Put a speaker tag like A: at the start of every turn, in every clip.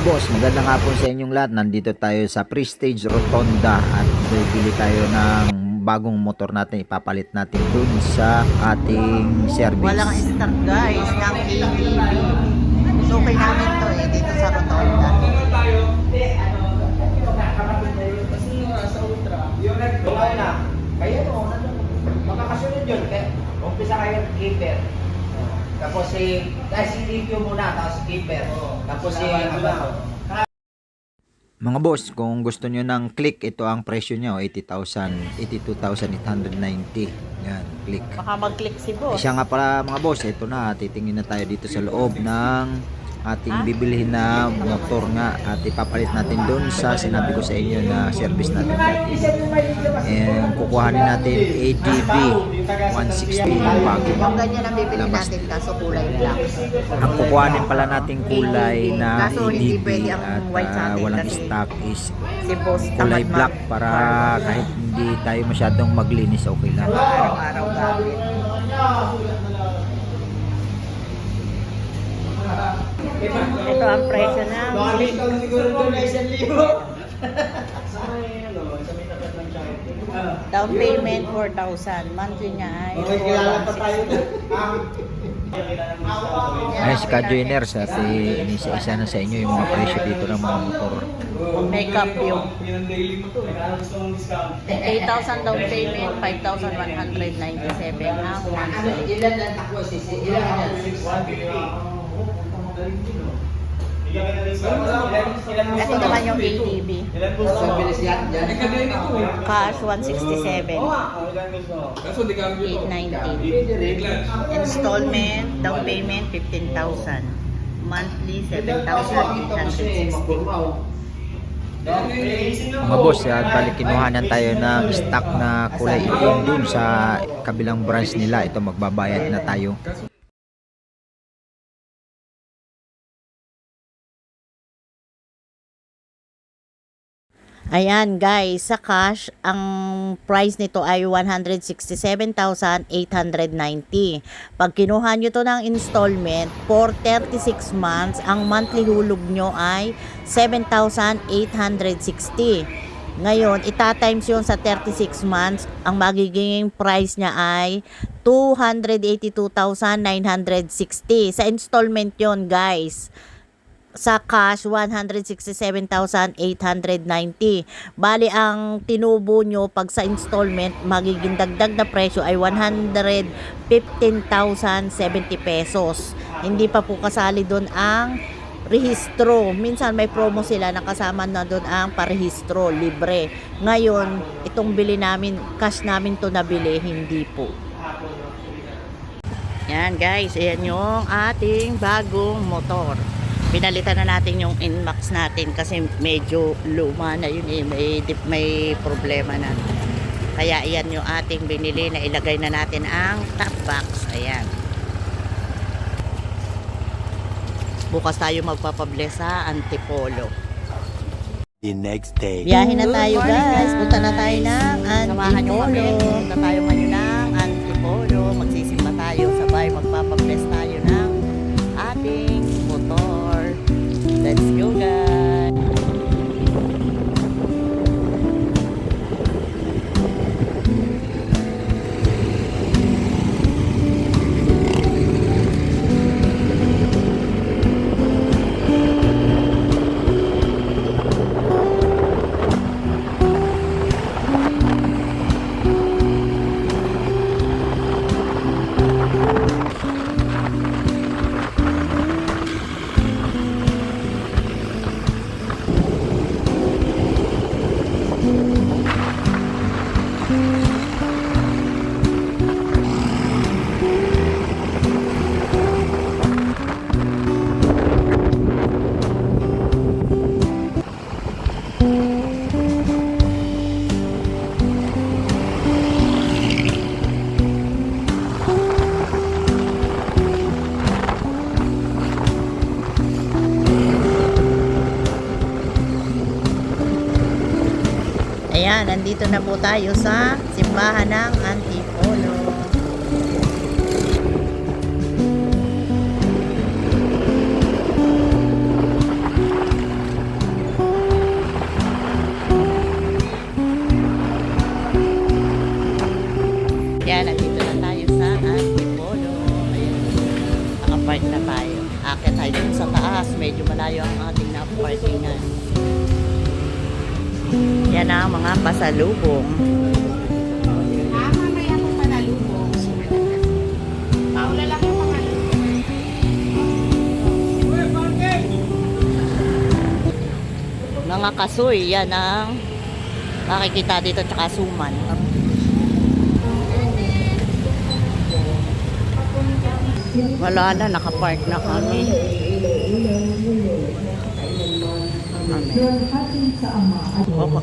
A: Mga boss, magandang hapon sa inyong lahat. Nandito tayo sa Prestige Rotonda at bibili tayo ng bagong motor natin. Ipapalit natin dun sa ating service.
B: Walang start guys ng ATV. Sukay namin to eh dito sa Rotonda.
C: Yung nag-buhay na, kaya mo, ano, makakasunod yun. Kaya, umpisa kayo ng keeper. Tapos si, dahil si Review muna, tapos keeper. Tapos si, ano,
A: Mga boss, kung gusto nyo ng click, ito ang presyo niya. oh, 80,000, 82,890. Yan, click.
B: Baka mag-click si boss.
A: Siya nga pala mga boss, ito na, titingin na tayo dito sa loob ng ating bibilihin na motor nga at ipapalit natin doon sa sinabi ko sa inyo na service natin dati. And kukuhanin natin ADB 160 yung bago. Labas.
B: natin kaso kulay black.
A: Ang kukuhanin pala nating kulay na ADB at
B: atin
A: walang stock is kulay black para kahit hindi tayo masyadong maglinis okay lang.
B: Araw-araw gamit. Ito ang presyo ng click.
C: siguro doon na isang libo.
B: Down payment 4,000. Monthly niya ay
C: Okay, kilala pa tayo
B: 4,160.
C: doon.
A: Ay, si Kajoiners at inisa-isa na sa inyo yung mga presyo dito ng mga motor.
B: Makeup yung 8,000 down payment, 5,197 ang monthly.
C: Ilan lang sisi? Ilan yan?
B: Kasi naman yung ATV.
C: So, bilis yan. Yan.
B: Cash 167. 890. Installment, down payment 15,000. Monthly 7,860.
A: Mga boss, at balik kinuhanan tayo ng stock na kulay itim dun sa kabilang branch nila. Ito magbabayad na tayo.
B: Ayan guys, sa cash, ang price nito ay 167,890. Pag kinuha nyo to ng installment, for 36 months, ang monthly hulog nyo ay 7,860. Ngayon, itatimes yun sa 36 months, ang magiging price niya ay 282,960. Sa installment yon guys sa cash 167,890. Bali ang tinubo nyo pag sa installment magiging dagdag na presyo ay 115,070 pesos. Hindi pa po kasali doon ang rehistro. Minsan may promo sila nakasama na doon ang parehistro, libre. Ngayon, itong bili namin, cash namin to nabili, hindi po. Yan guys, ayan yung ating bagong motor. Pinalitan na natin yung Inmax natin kasi medyo luma na yun eh. May, dip- may problema na. Kaya iyan yung ating binili na ilagay na natin ang top box. Ayan. Bukas tayo magpapabless sa Antipolo.
D: The next day.
B: Biyahe na tayo guys. Punta na tayo ng Antipolo. Punta tayo ngayon ng Antipolo. Magsisimba tayo. Sabay magpapabless tayo Ayan, nandito na po tayo sa simbahan ng
E: lang yung pangalubong.
B: Mga kasoy, yan ang makikita dito tsaka suman. Wala na, nakapark na kami. Opo.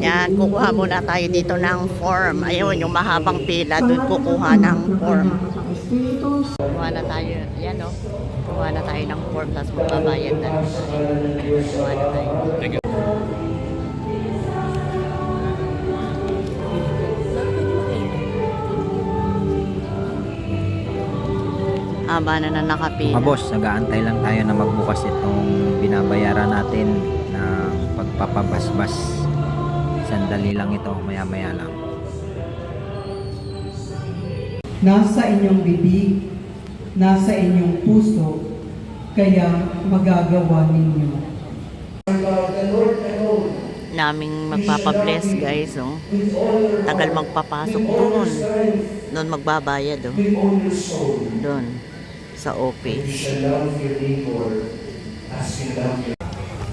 B: Yan, kukuha muna tayo dito ng form. Ayun, yung mahabang pila, doon kukuha ng form. Kuha na tayo, yan o. Kuha na tayo ng form, tapos magbabayad na lang tayo. Kuha na tayo. Aba na na nakapila.
A: Mga boss, nag-aantay lang tayo na magbukas itong binabayaran natin na pagpapabasbas. Sandali lang ito, maya-maya lang.
F: nasa inyong bibig, nasa inyong puso, kaya magagawa ninyo.
B: naming magpapabless guys oh. tagal magpapasok doon doon magbabayad oh. doon sa office.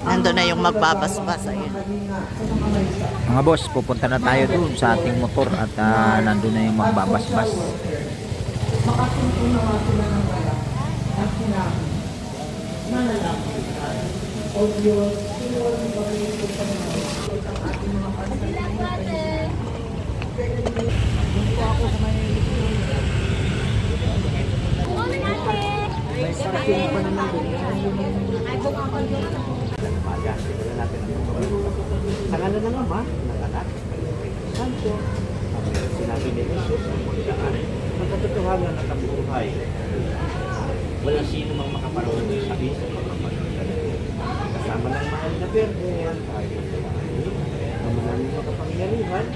B: Nandun na yung magbabasbas ayun.
A: Mga boss, pupunta na tayo doon sa ating motor at ah, nandun na yung magbabasbas.
C: Sa ngala ng Ama, ng Anak, ng Santo, ang sinabi ni Jesus ang magdaan, ang katotohanan at ang buhay. Wala sino mang makaparoon sa magdadala. Kasama ng mahal na Birhen, tayo ang manaming makapangyarihan,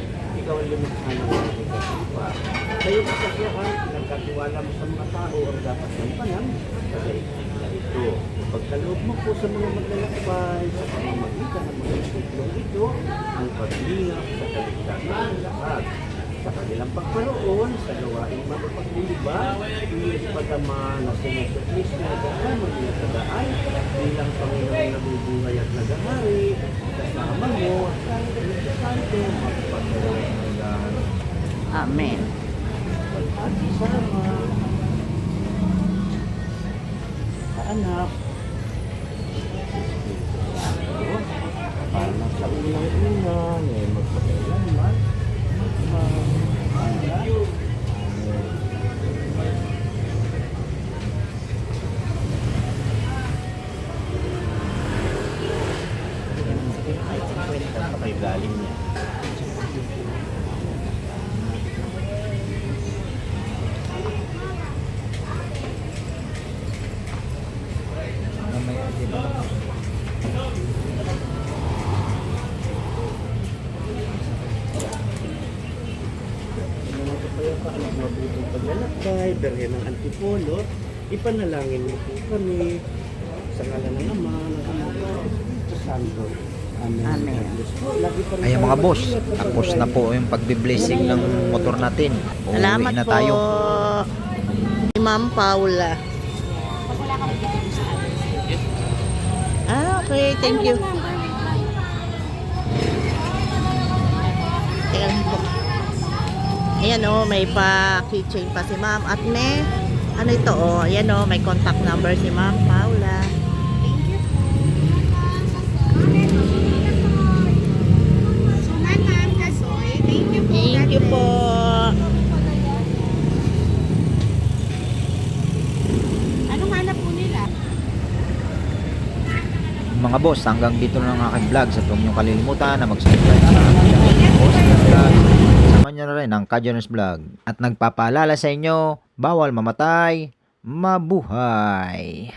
C: ikaw ang lumikha ng mga kapwa. Sa iyong kasasyahan, pinagkatiwala mo sa mga tao ang dapat ng panang sa daigdig na ito. Pagkaloob mo po sa mga maglalakbay, sa pamamagitan ng mga siklong ito, ang paglingap sa kaligtasan ng lahat. Sa kanilang pagkaroon, sa gawaing mapapaglibay, Diyos Padama na si Yesu Cristo na kasama nila sa daan, bilang Panginoon na bubuhay at nagahari, kasama mo, at sa Espiritu Santo, hanggang
B: amen
C: at isama sa anak para sa unang-una ngayon magpakailanman Kay galing niya. Kapayapaan at mabuting paglalakbay, daryan ng antipolo, ipanalangin mo po kami sa ngalan ng Ama, ng Anak, Espiritu Santo. Amen.
B: Amen.
C: Po.
A: Ayan mga boss, tapos na po yung pagbe-blessing ng motor natin. Uuwi
B: salamat
A: na
B: po
A: tayo.
B: si Ma'am Paula
E: sa
B: ah okay thank you lang po. Ayan o, may pa keychain pa si ma'am. At may, ano ito o, ayan o, may contact number si ma'am Paula.
E: Thank you po.
B: Thank you po.
E: Anong hanap po nila?
A: Mga boss, hanggang dito na ang aking vlog. Sa huwag niyong kalilimutan na mag-subscribe sa aking channel, Boss Vlog. Sama na rin ang Kajonas Vlog. At nagpapaalala sa inyo, bawal mamatay, mabuhay.